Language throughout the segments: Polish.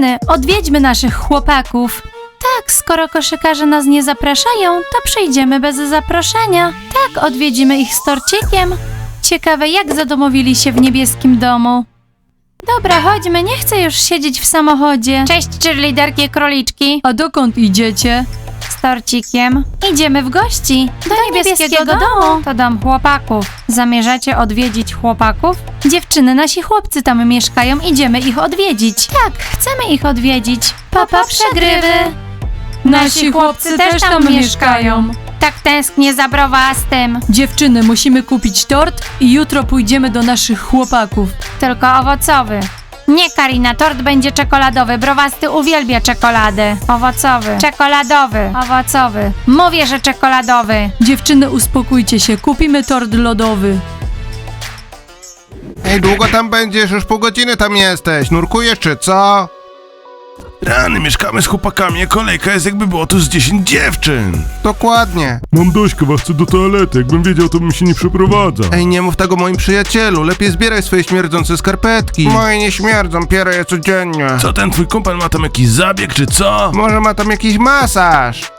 Dziewczyny, odwiedźmy naszych chłopaków. Tak, skoro koszykarze nas nie zapraszają, to przyjdziemy bez zaproszenia. Tak, odwiedzimy ich z torcikiem. Ciekawe, jak zadomowili się w niebieskim domu. Dobra, chodźmy, nie chcę już siedzieć w samochodzie. Cześć, cheerleaderki króliczki. A dokąd idziecie? Z torcikiem. Idziemy w gości. Do, niebieskiego, domu. To dom chłopaków. Zamierzacie odwiedzić chłopaków? Dziewczyny, nasi chłopcy tam mieszkają, idziemy ich odwiedzić. Tak, chcemy ich odwiedzić. Papa przegrywy. Nasi chłopcy też tam mieszkają. Tak tęsknię za browastym. Dziewczyny, musimy kupić tort i jutro pójdziemy do naszych chłopaków. Tylko owocowy. Nie, Karina, tort będzie czekoladowy. Browasty uwielbia czekoladę. Owocowy. Czekoladowy. Owocowy. Mówię, że czekoladowy. Dziewczyny, uspokójcie się. Kupimy tort lodowy. Ej, długo tam będziesz? Już pół godziny tam jesteś. Nurkujesz czy co? Rany, mieszkamy z chłopakami, a kolejka jest jakby było tu z 10 dziewczyn. Dokładnie. Mam dość kawa, chcę do toalety. Jakbym wiedział, to bym się nie przeprowadzał. Ej, nie mów tego moim przyjacielu. Lepiej zbieraj swoje śmierdzące skarpetki. Moje nie śmierdzą, pierę je codziennie. Co ten twój kumpel ma tam jakiś zabieg czy co? Może ma tam jakiś masaż?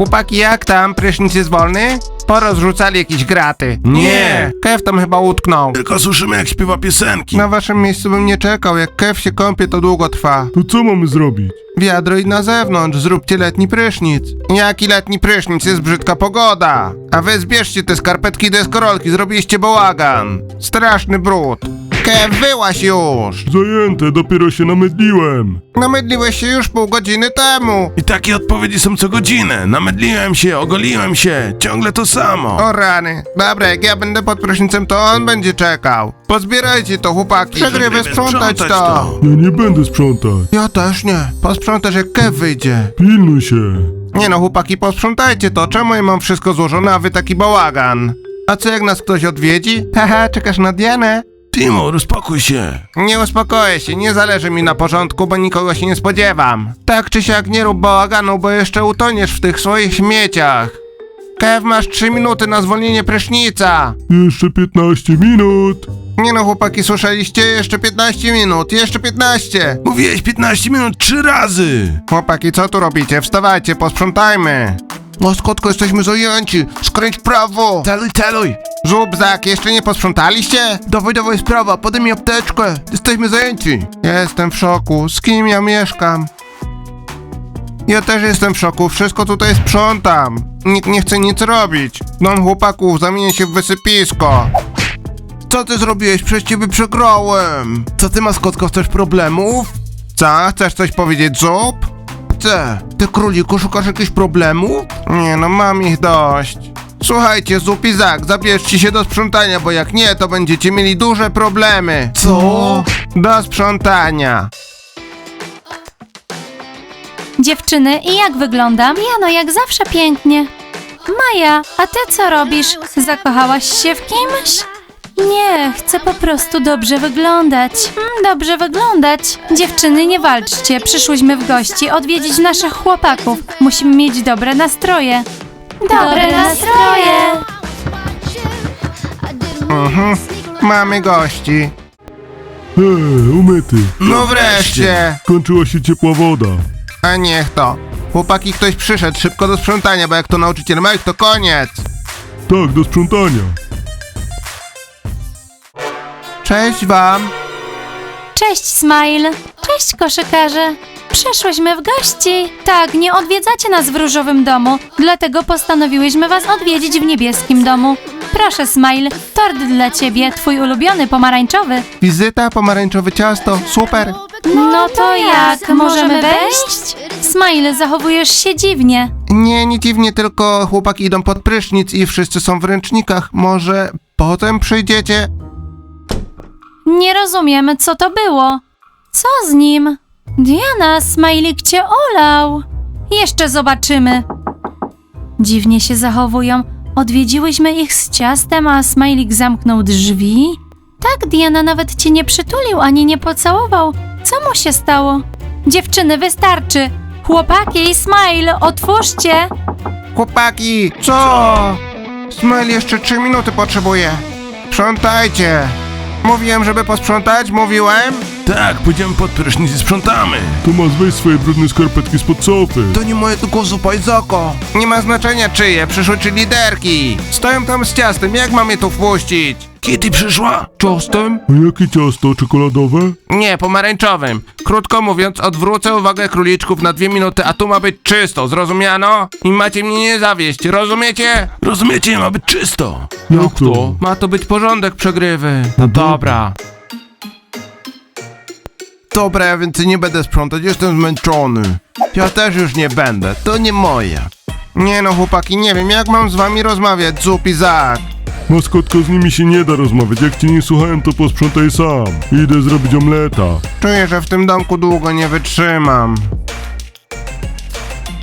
Chłopaki, jak tam? Prysznic jest wolny? Porozrzucali jakieś graty. Nie. Kev tam chyba utknął. Tylko słyszymy jak śpiewa piosenki. Na waszym miejscu bym nie czekał. Jak Kev się kąpie, to długo trwa. To co mamy zrobić? Wiadro i na zewnątrz, zróbcie letni prysznic. Jaki letni prysznic? Jest brzydka pogoda. A wy zbierzcie te skarpetki i deskorolki, zrobiliście bałagan. Straszny brud. Kev, wyłaś już! Zajęte, dopiero się namydliłem. Namydliłeś się już pół godziny temu. I takie odpowiedzi są co godzinę. Namydliłem się, ogoliłem się, ciągle to samo. O rany. Dobra, jak ja będę pod prysznicem, to on będzie czekał. Pozbierajcie to, chłopaki. Przegrywy sprzątać sprzątać to. to. Ja nie będę sprzątać. Ja też nie. Posprzątasz jak Kev wyjdzie. Pilnuj się. Nie no, chłopaki, posprzątajcie to. Czemu ja mam wszystko złożone, a wy taki bałagan? A co jak nas ktoś odwiedzi? Haha, czekasz na Dianę? Timur, uspokój się. Nie uspokoję się, nie zależy mi na porządku, bo nikogo się nie spodziewam. Tak czy siak nie rób bałaganu, bo jeszcze utoniesz w tych swoich śmieciach. Kev, masz 3 minuty na zwolnienie prysznica. Jeszcze 15 minut. Nie no, chłopaki, słyszeliście? Jeszcze 15 minut, jeszcze 15. Mówiłeś 15 minut trzy razy. Chłopaki, co tu robicie? Wstawajcie, posprzątajmy. Łaskotko, jesteśmy zajęci. Skręć prawo. Celuj, celuj. Żubzak, jeszcze nie posprzątaliście? Dawaj, dawaj, sprawa, podaj mi apteczkę. Jesteśmy zajęci. Jestem w szoku. Z kim ja mieszkam? Ja też jestem w szoku. Wszystko tutaj sprzątam. Nikt nie chce nic robić. Dom chłopaków zamieni się w wysypisko. Co ty zrobiłeś? Przez ciebie przegrałem. Co ty, maskotko, chcesz problemów? Co? Chcesz coś powiedzieć, Zub? Chcę. Ty, króliku, szukasz jakichś problemów? Nie no, mam ich dość. Słuchajcie, Zup i Zak, zabierzcie się do sprzątania, bo jak nie, to będziecie mieli duże problemy. Co? Do sprzątania. Dziewczyny, i jak wyglądam? Jano, jak zawsze pięknie. Maja, a ty co robisz? Zakochałaś się w kimś? Nie, chcę po prostu dobrze wyglądać. Mm, dobrze wyglądać. Dziewczyny, nie walczcie. Przyszłyśmy w gości odwiedzić naszych chłopaków. Musimy mieć dobre nastroje. Dobre nastroje. Mhm. Mamy gości. Eee, umyty. No wreszcie. Kończyła się ciepła woda. A niech to. Chłopaki, ktoś przyszedł, szybko do sprzątania, bo jak to nauczyciel Mike, to koniec. Tak, do sprzątania. Cześć wam. Cześć, Smile. Cześć, koszykarze. Przyszłyśmy w gości. Tak, nie odwiedzacie nas w różowym domu, dlatego postanowiłyśmy was odwiedzić w niebieskim domu. Proszę, Smile, tort dla ciebie, twój ulubiony pomarańczowy. Wizyta, pomarańczowe ciasto, super. No to jak, możemy wejść? Smile, zachowujesz się dziwnie. Nie, nie dziwnie, tylko chłopaki idą pod prysznic i wszyscy są w ręcznikach. Może potem przyjdziecie? Nie rozumiem, co to było. Co z nim? Diana, Smajlik cię olał. Jeszcze zobaczymy. Dziwnie się zachowują. Odwiedziłyśmy ich z ciastem, a Smajlik zamknął drzwi. Tak, Diana nawet cię nie przytulił ani nie pocałował. Co mu się stało? Dziewczyny, wystarczy. Chłopaki, Smile, otwórzcie. Chłopaki, co? Smell jeszcze 3 minuty potrzebuje. Sprzątajcie. Mówiłem, żeby posprzątać, mówiłem? Tak, pójdziemy pod prysznic i sprzątamy. Tomas, weź swoje brudne skarpetki spod sofy. To nie moje tylko zupa i zoko. Nie ma znaczenia czyje, przyszły czy liderki. Stoją tam z ciastem, jak mam je tu wpuścić? Kitty przyszła? Ciastem? A jakie ciasto? Czekoladowe? Nie, pomarańczowym. Krótko mówiąc, odwrócę uwagę króliczków na dwie minuty, a tu ma być czysto, zrozumiano? I macie mnie nie zawieść, rozumiecie? Rozumiecie, ma być czysto. Jak to? Ma to być porządek przegrywy. No dobra. Dobra, ja więcej nie będę sprzątać, jestem zmęczony. Ja też już nie będę, to nie moje. Nie no, chłopaki, nie wiem, jak mam z wami rozmawiać, Zup i Zak. Maskotko, z nimi się nie da rozmawiać. Jak cię nie słuchałem, to posprzątaj sam. Idę zrobić omleta. Czuję, że w tym domku długo nie wytrzymam.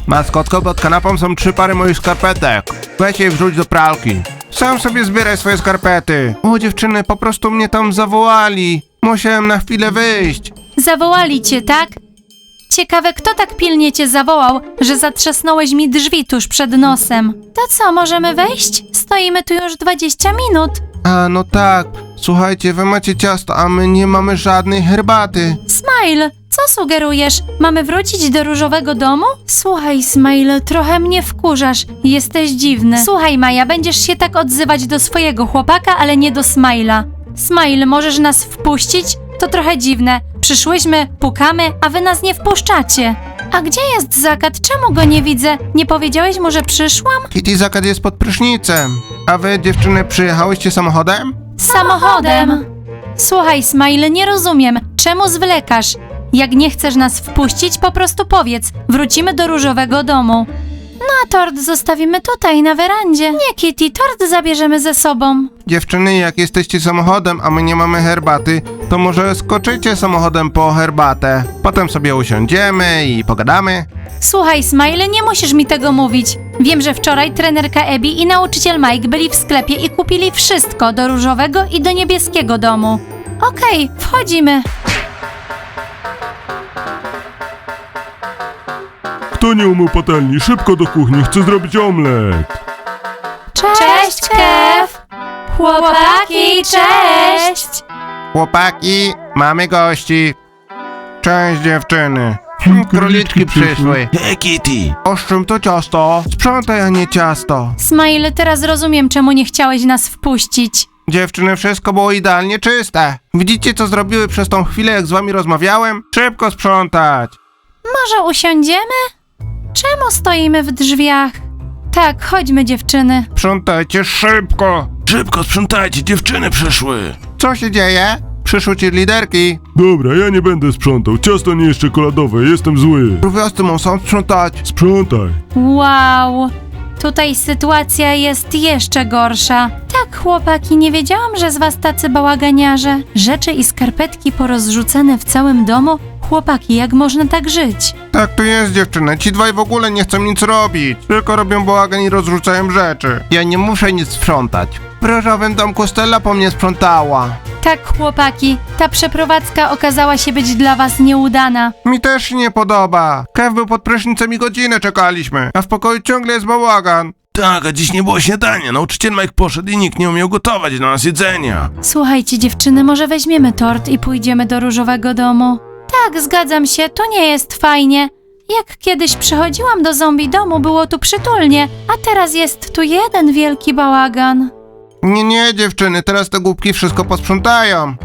Maskotko, pod kanapą są trzy pary moich skarpetek. Weź je i wrzuć do pralki. Sam sobie zbieraj swoje skarpety. O, dziewczyny, po prostu mnie tam zawołali. Musiałem na chwilę wyjść. Zawołali cię, tak? Ciekawe, kto tak pilnie cię zawołał, że zatrzasnąłeś mi drzwi tuż przed nosem. To co, możemy wejść? Stoimy tu już 20 minut. A, no tak. Słuchajcie, wy macie ciasto, a my nie mamy żadnej herbaty. Smile, co sugerujesz? Mamy wrócić do różowego domu? Słuchaj, Smile, trochę mnie wkurzasz. Jesteś dziwny. Słuchaj, Maja, będziesz się tak odzywać do swojego chłopaka, ale nie do Smile'a. Smile, możesz nas wpuścić? To trochę dziwne. Przyszłyśmy, pukamy, a wy nas nie wpuszczacie. A gdzie jest Zakat? Czemu go nie widzę? Nie powiedziałeś mu, że przyszłam? Kitty Zakat jest pod prysznicem. A wy, dziewczyny, przyjechałyście samochodem? Samochodem. Słuchaj, Smile, nie rozumiem. Czemu zwlekasz? Jak nie chcesz nas wpuścić, po prostu powiedz. Wrócimy do różowego domu. No a tort zostawimy tutaj, na werandzie. Nie, Kitty, tort zabierzemy ze sobą. Dziewczyny, jak jesteście samochodem, a my nie mamy herbaty, to może skoczycie samochodem po herbatę. Potem sobie usiądziemy i pogadamy. Słuchaj, Smile, nie musisz mi tego mówić. Wiem, że wczoraj trenerka Ebi i nauczyciel Mike byli w sklepie i kupili wszystko do różowego i do niebieskiego domu. Okej, wchodzimy. Kto nie umył patelni? Szybko do kuchni, chcę zrobić omlet. Cześć, Kev! Chłopaki, cześć! Chłopaki, mamy gości. Cześć dziewczyny. Hmm, Króliczki przyszły. Hej, Kitty. Oszczym to ciasto. Sprzątaj, a nie ciasto. Smile, teraz rozumiem, czemu nie chciałeś nas wpuścić. Dziewczyny, wszystko było idealnie czyste. Widzicie, co zrobiły przez tą chwilę, jak z wami rozmawiałem? Szybko sprzątać. Może usiądziemy? Czemu stoimy w drzwiach? Tak, chodźmy dziewczyny. Sprzątajcie szybko. Szybko sprzątajcie, dziewczyny przyszły. Co się dzieje? Przyszły ci liderki. Dobra, ja nie będę sprzątał. Ciasto nie jest czekoladowe, jestem zły. Rówiosty muszą sprzątać. Sprzątaj. Wow, tutaj sytuacja jest jeszcze gorsza. Tak, chłopaki, nie wiedziałam, że z was tacy bałaganiarze. Rzeczy i skarpetki porozrzucane w całym domu? Chłopaki, jak można tak żyć? Tak to jest dziewczyny, ci dwaj w ogóle nie chcą nic robić. Tylko robią bałagan i rozrzucają rzeczy. Ja nie muszę nic sprzątać. W różowym domku Stella po mnie sprzątała. Tak, chłopaki, ta przeprowadzka okazała się być dla was nieudana. Mi też się nie podoba. Kev był pod prysznicem i godzinę czekaliśmy, a w pokoju ciągle jest bałagan. Tak, a dziś nie było śniadania. Nauczyciel Mike poszedł i nikt nie umiał gotować dla nas jedzenia. Słuchajcie, dziewczyny, może weźmiemy tort i pójdziemy do różowego domu? Tak, zgadzam się, to nie jest fajnie. Jak kiedyś przychodziłam do zombie domu, było tu przytulnie, a teraz jest tu jeden wielki bałagan. Nie, nie dziewczyny, teraz te głupki wszystko posprzątają.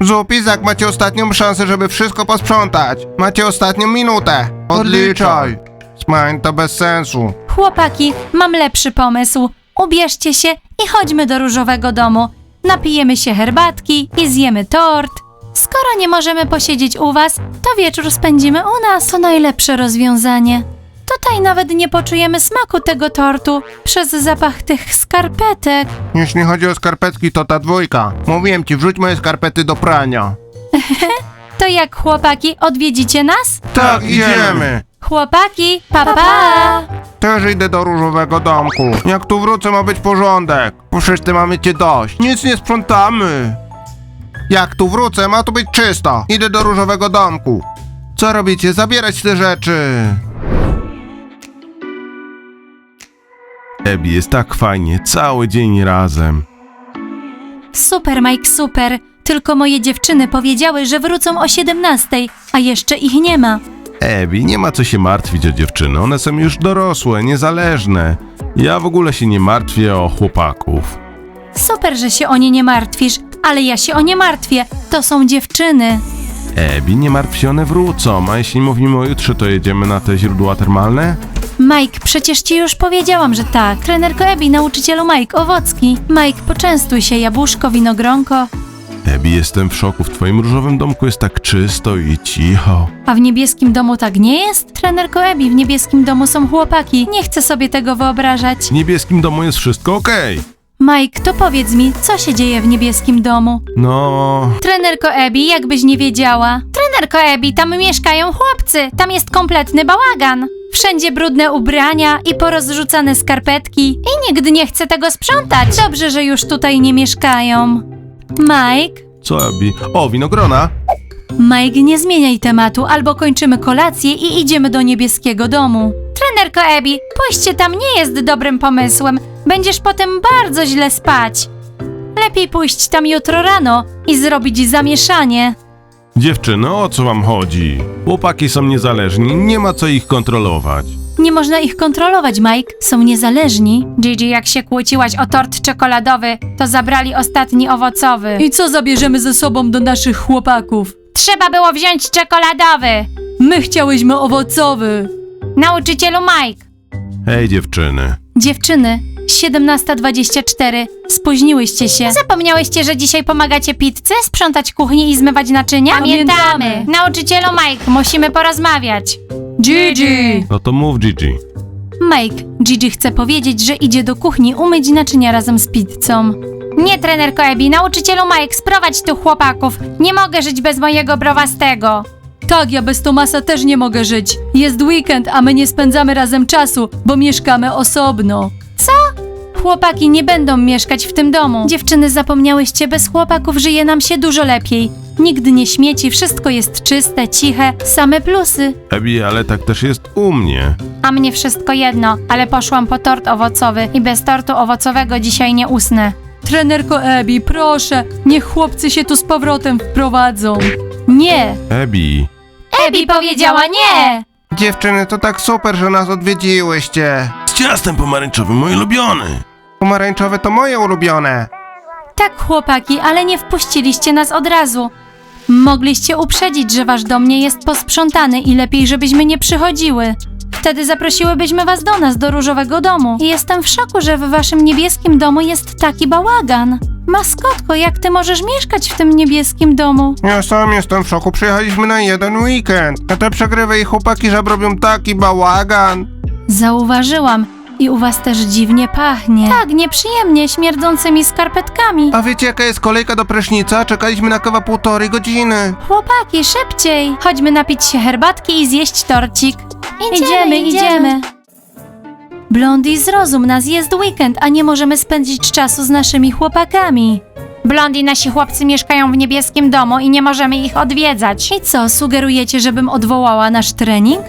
Zup i Zak, macie ostatnią szansę, żeby wszystko posprzątać. Macie ostatnią minutę. Odliczaj. Smań, to bez sensu. Chłopaki, mam lepszy pomysł. Ubierzcie się i chodźmy do różowego domu. Napijemy się herbatki i zjemy tort. Skoro nie możemy posiedzieć u was, to wieczór spędzimy u nas. To najlepsze rozwiązanie. Tutaj nawet nie poczujemy smaku tego tortu przez zapach tych skarpetek. Jeśli chodzi o skarpetki, to ta dwójka. Mówiłem ci, wrzuć moje skarpety do prania. To jak chłopaki, odwiedzicie nas? Tak, idziemy. Chłopaki, papa! Pa. Też idę do różowego domku. Jak tu wrócę, ma być porządek. Bo wszyscy mamy cię dość. Nic nie sprzątamy. Jak tu wrócę, ma tu być czysto. Idę do różowego domku. Co robicie? Zabierać te rzeczy. Ebi, jest tak fajnie, cały dzień razem. Super, Mike, super. Tylko moje dziewczyny powiedziały, że wrócą o 17, a jeszcze ich nie ma. Ebi, nie ma co się martwić o dziewczyny, one są już dorosłe, niezależne. Ja w ogóle się nie martwię o chłopaków. Super, że się o nie nie martwisz, ale ja się o nie martwię. To są dziewczyny. Ebi, nie martw się, one wrócą, a jeśli mówimy o jutrze, to jedziemy na te źródła termalne? Mike, przecież ci już powiedziałam, że tak. Trenerko Ebi, nauczycielu Mike Owocki. Mike, poczęstuj się, jabłuszko, winogronko. Ebi, jestem w szoku, w twoim różowym domku jest tak czysto i cicho. A w niebieskim domu tak nie jest? Trenerko Ebi, w niebieskim domu są chłopaki. Nie chcę sobie tego wyobrażać. W niebieskim domu jest wszystko okej. Mike, to powiedz mi, co się dzieje w niebieskim domu? No, Trenerko Ebi, jakbyś nie wiedziała. Trenerko Ebi, tam mieszkają chłopcy. Tam jest kompletny bałagan. Wszędzie brudne ubrania i porozrzucane skarpetki. I nigdy nie chcę tego sprzątać. Dobrze, że już tutaj nie mieszkają. Mike? co Ebi? O, winogrona! Mike, nie zmieniaj tematu, albo kończymy kolację i idziemy do niebieskiego domu. Trenerko Ebi, pójście tam nie jest dobrym pomysłem. Będziesz potem bardzo źle spać. Lepiej pójść tam jutro rano i zrobić zamieszanie. Dziewczyny, o co wam chodzi? Chłopaki są niezależni, nie ma co ich kontrolować. Nie można ich kontrolować, Mike. Są niezależni. Gigi, jak się kłóciłaś o tort czekoladowy, to zabrali ostatni owocowy. I co zabierzemy ze sobą do naszych chłopaków? Trzeba było wziąć czekoladowy. My chciałyśmy owocowy. Nauczycielu Mike. Hej dziewczyny. Dziewczyny, 17.24. Spóźniłyście się. Zapomniałyście, że dzisiaj pomagacie pizzę, sprzątać kuchnię i zmywać naczynia? Pamiętamy. Nauczycielu Mike, musimy porozmawiać. Gigi! No to mów Gigi. Mike, Gigi chce powiedzieć, że idzie do kuchni umyć naczynia razem z pizzą. Nie, trenerko Ebi, nauczycielu Mike, sprowadź tu chłopaków. Nie mogę żyć bez mojego browastego. Tak, ja bez Tomasa też nie mogę żyć. Jest weekend, a my nie spędzamy razem czasu, bo mieszkamy osobno. Chłopaki nie będą mieszkać w tym domu. Dziewczyny, zapomniałyście, bez chłopaków żyje nam się dużo lepiej. Nigdy nie śmieci, wszystko jest czyste, ciche, same plusy. Ebi, ale tak też jest u mnie. A mnie wszystko jedno, ale poszłam po tort owocowy i bez tortu owocowego dzisiaj nie usnę. Trenerko Ebi, proszę, niech chłopcy się tu z powrotem wprowadzą. Nie! Ebi. Ebi powiedziała nie! Dziewczyny, to tak super, że nas odwiedziłyście. Z ciastem pomarańczowym, mój ulubiony. Pomarańczowe to moje ulubione. Tak, chłopaki, ale nie wpuściliście nas od razu. Mogliście uprzedzić, że wasz dom nie jest posprzątany i lepiej, żebyśmy nie przychodziły. Wtedy zaprosiłybyśmy was do nas, do różowego domu. I jestem w szoku, że w waszym niebieskim domu jest taki bałagan. Maskotko, jak ty możesz mieszkać w tym niebieskim domu? Ja sam jestem w szoku, przyjechaliśmy na jeden weekend. A te przegrywy i chłopaki, że robią taki bałagan. Zauważyłam. I u was też dziwnie pachnie. Tak, nieprzyjemnie, śmierdzącymi skarpetkami. A wiecie jaka jest kolejka do prysznica? Czekaliśmy na kawę półtorej godziny. Chłopaki, szybciej! Chodźmy napić się herbatki i zjeść torcik. Idziemy, idziemy. Blondie, zrozum nas, jest weekend, a nie możemy spędzić czasu z naszymi chłopakami. Blondie, nasi chłopcy mieszkają w niebieskim domu i nie możemy ich odwiedzać. I co, sugerujecie, żebym odwołała nasz trening?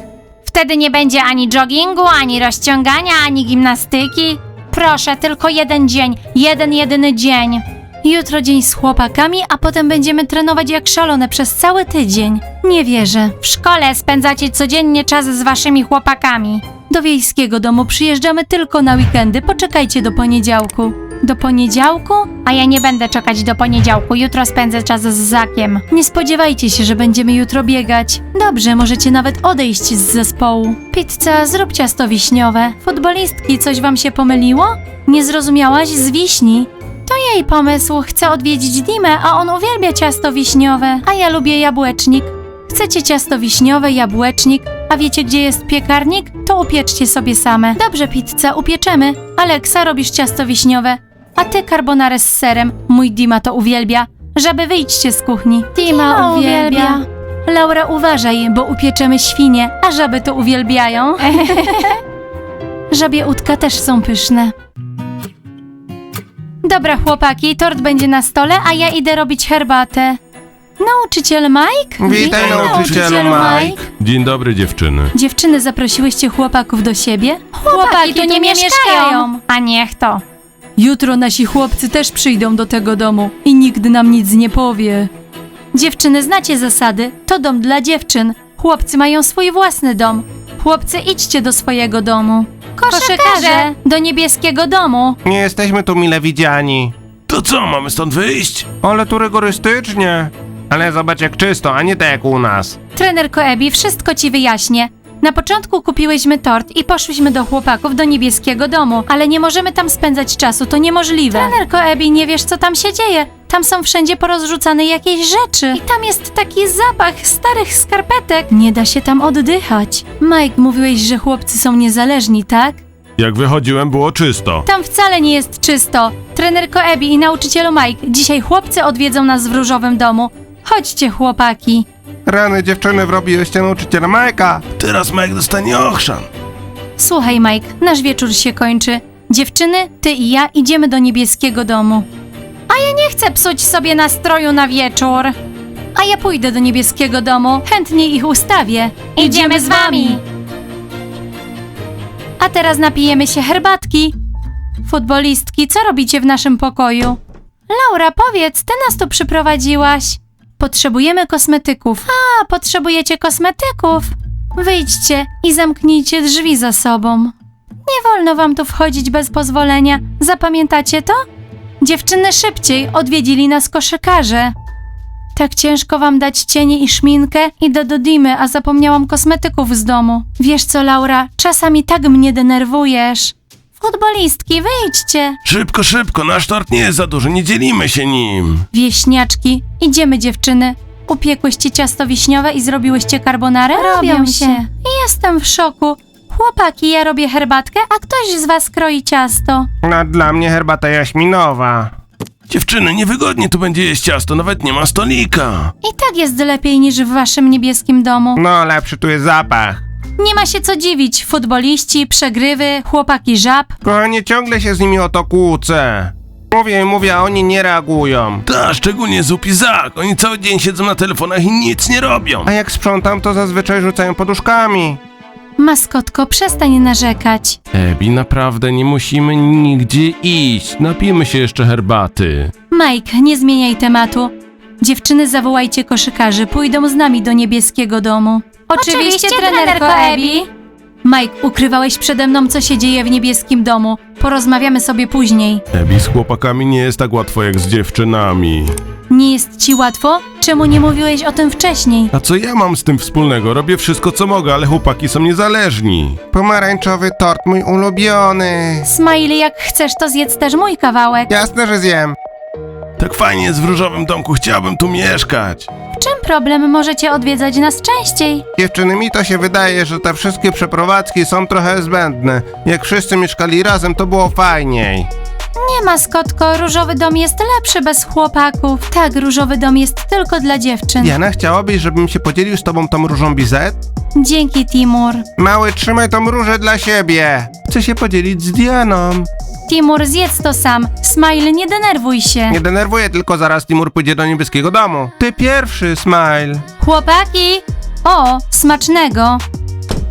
Wtedy nie będzie ani joggingu, ani rozciągania, ani gimnastyki. Proszę, tylko jeden dzień, jeden jedyny dzień. Jutro dzień z chłopakami, a potem będziemy trenować jak szalone przez cały tydzień. Nie wierzę. W szkole spędzacie codziennie czas z waszymi chłopakami. Do wiejskiego domu przyjeżdżamy tylko na weekendy. Poczekajcie do poniedziałku. Do poniedziałku? A ja nie będę czekać do poniedziałku. Jutro spędzę czas z Zakiem. Nie spodziewajcie się, że będziemy jutro biegać. Dobrze, możecie nawet odejść z zespołu. Pizza, zrób ciasto wiśniowe. Futbolistki, coś wam się pomyliło? Nie zrozumiałaś z wiśni? To jej pomysł. Chcę odwiedzić Dimę, a on uwielbia ciasto wiśniowe, a ja lubię jabłecznik. Chcecie ciasto wiśniowe, jabłecznik, a wiecie gdzie jest piekarnik? To upieczcie sobie same. Dobrze, pizza, upieczemy. Aleksa, robisz ciasto wiśniowe, a ty carbonarę z serem. Mój Dima to uwielbia. Żaby wyjdźcie z kuchni. Dima, uwielbia. Laura, uważaj, bo upieczemy świnie, a żaby to uwielbiają. Żabie udka też są pyszne. Dobra, chłopaki, tort będzie na stole, a ja idę robić herbatę. Nauczyciel Mike? Witaj, nauczycielu Mike. Dzień dobry dziewczyny. Dziewczyny, zaprosiłyście chłopków do siebie? Chłopaki, to nie mieszkają. A niech to. Jutro nasi chłopcy też przyjdą do tego domu i nikt nam nic nie powie. Dziewczyny, znacie zasady. To dom dla dziewczyn. Chłopcy mają swój własny dom. Chłopcy, idźcie do swojego domu. Koszykarze! Do niebieskiego domu. Nie jesteśmy tu mile widziani. To co, mamy stąd wyjść? Ale tu rygorystycznie. Ale zobacz jak czysto, a nie tak jak u nas. Trenerko Ebi, wszystko ci wyjaśnię. Na początku kupiłyśmy tort i poszłyśmy do chłopaków do niebieskiego domu, ale nie możemy tam spędzać czasu, to niemożliwe. Trenerko Ebi, nie wiesz co tam się dzieje. Tam są wszędzie porozrzucane jakieś rzeczy. I tam jest taki zapach starych skarpetek. Nie da się tam oddychać. Mike, mówiłeś, że chłopcy są niezależni, tak? Jak wychodziłem, było czysto. Tam wcale nie jest czysto. Trenerko Ebi i nauczycielu Mike, dzisiaj chłopcy odwiedzą nas w różowym domu. Chodźcie, chłopaki. Rany dziewczyny wrobiłyście nauczyciela Majka. Teraz Mike dostanie ochrzan. Słuchaj, Mike, nasz wieczór się kończy. Dziewczyny, ty i ja idziemy do niebieskiego domu. A ja nie chcę psuć sobie nastroju na wieczór. A ja pójdę do niebieskiego domu, chętnie ich ustawię. Idziemy z wami! A teraz napijemy się herbatki. Futbolistki, co robicie w naszym pokoju? Laura, powiedz, ty nas tu przyprowadziłaś. Potrzebujemy kosmetyków. A, potrzebujecie kosmetyków. Wyjdźcie i zamknijcie drzwi za sobą. Nie wolno wam tu wchodzić bez pozwolenia. Zapamiętacie to? Dziewczyny szybciej odwiedzili nas koszykarze. Tak ciężko wam dać cienie i szminkę. Idę do Dimy, a zapomniałam kosmetyków z domu. Wiesz co, Laura, czasami tak mnie denerwujesz. Futbolistki, wyjdźcie. Szybko, szybko, nasz tort nie jest za duży, nie dzielimy się nim. Wieśniaczki, idziemy dziewczyny. Upiekłyście ciasto wiśniowe i zrobiłyście carbonarę? Robią się. Jestem w szoku. Chłopaki, ja robię herbatkę, a ktoś z was kroi ciasto. No dla mnie herbata jaśminowa. Dziewczyny, niewygodnie tu będzie jeść ciasto, nawet nie ma stolika. I tak jest lepiej niż w waszym niebieskim domu. No lepszy tu jest zapach. Nie ma się co dziwić. Futboliści, przegrywy, chłopaki żab. Kochanie, ciągle się z nimi o to kłócę. Mówię i mówię, a oni nie reagują. Ta, szczególnie Zup i Zak, oni cały dzień siedzą na telefonach i nic nie robią. A jak sprzątam, to zazwyczaj rzucają poduszkami. Maskotko, przestań narzekać. Ebi, naprawdę nie musimy nigdzie iść. Napijmy się jeszcze herbaty. Mike, nie zmieniaj tematu. Dziewczyny, zawołajcie koszykarzy, pójdą z nami do niebieskiego domu. Oczywiście, trenerko Ebi. Mike, ukrywałeś przede mną, co się dzieje w niebieskim domu. Porozmawiamy sobie później. Ebi, z chłopakami nie jest tak łatwo jak z dziewczynami. Nie jest ci łatwo? Czemu nie mówiłeś o tym wcześniej? A co ja mam z tym wspólnego? Robię wszystko co mogę, ale chłopaki są niezależni. Pomarańczowy tort, mój ulubiony. Smiley, jak chcesz, to zjedz też mój kawałek. Jasne, że zjem. Tak fajnie jest w różowym domku, chciałbym tu mieszkać. W czym problem? Możecie odwiedzać nas częściej. Dziewczyny, mi to się wydaje, że te wszystkie przeprowadzki są trochę zbędne. Jak wszyscy mieszkali razem, to było fajniej. Nie, maskotko, różowy dom jest lepszy bez chłopaków. Tak, różowy dom jest tylko dla dziewczyn. Diana, chciałabyś, żebym się podzielił z tobą tą różą bizet? Dzięki, Timur. Mały, trzymaj tą różę dla siebie. Chcę się podzielić z Dianą. Timur, zjedz to sam. Smile, nie denerwuj się. Nie denerwuję, tylko zaraz Timur pójdzie do niebieskiego domu. Ty pierwszy, Smile. Chłopaki! O, smacznego!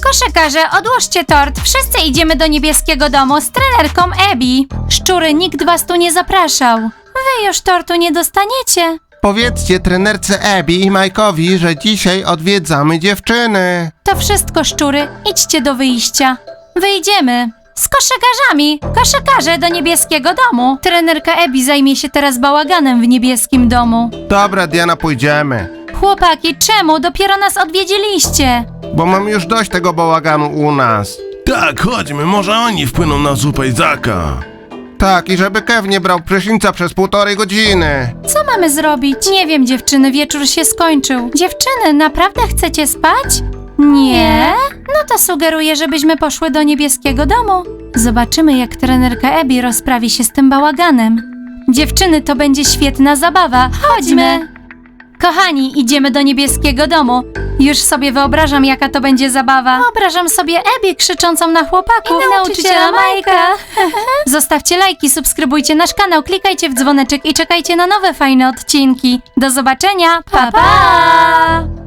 Koszykarze, odłóżcie tort. Wszyscy idziemy do niebieskiego domu z trenerką Ebi. Szczury, nikt was tu nie zapraszał. Wy już tortu nie dostaniecie. Powiedzcie trenerce Ebi i Majkowi, że dzisiaj odwiedzamy dziewczyny. To wszystko, szczury. Idźcie do wyjścia. Wyjdziemy. Z koszykarzami. Koszykarze do niebieskiego domu. Trenerka Ebi zajmie się teraz bałaganem w niebieskim domu. Dobra, Diana, pójdziemy. Chłopaki, czemu? Dopiero nas odwiedziliście. Bo mam już dość tego bałaganu u nas. Tak, chodźmy, może oni wpłyną na zupę Izaka. Tak, i żeby Kev nie brał prysznica przez półtorej godziny. Co mamy zrobić? Nie wiem, dziewczyny, wieczór się skończył. Dziewczyny, naprawdę chcecie spać? Nie? No to sugeruję, żebyśmy poszły do niebieskiego domu. Zobaczymy, jak trenerka Ebi rozprawi się z tym bałaganem. Dziewczyny, to będzie świetna zabawa. Chodźmy! Kochani, idziemy do niebieskiego domu. Już sobie wyobrażam, jaka to będzie zabawa. Wyobrażam sobie Ebi krzyczącą na chłopaków. I nauczyciela Majka. Zostawcie lajki, subskrybujcie nasz kanał, klikajcie w dzwoneczek i czekajcie na nowe fajne odcinki. Do zobaczenia. Pa pa!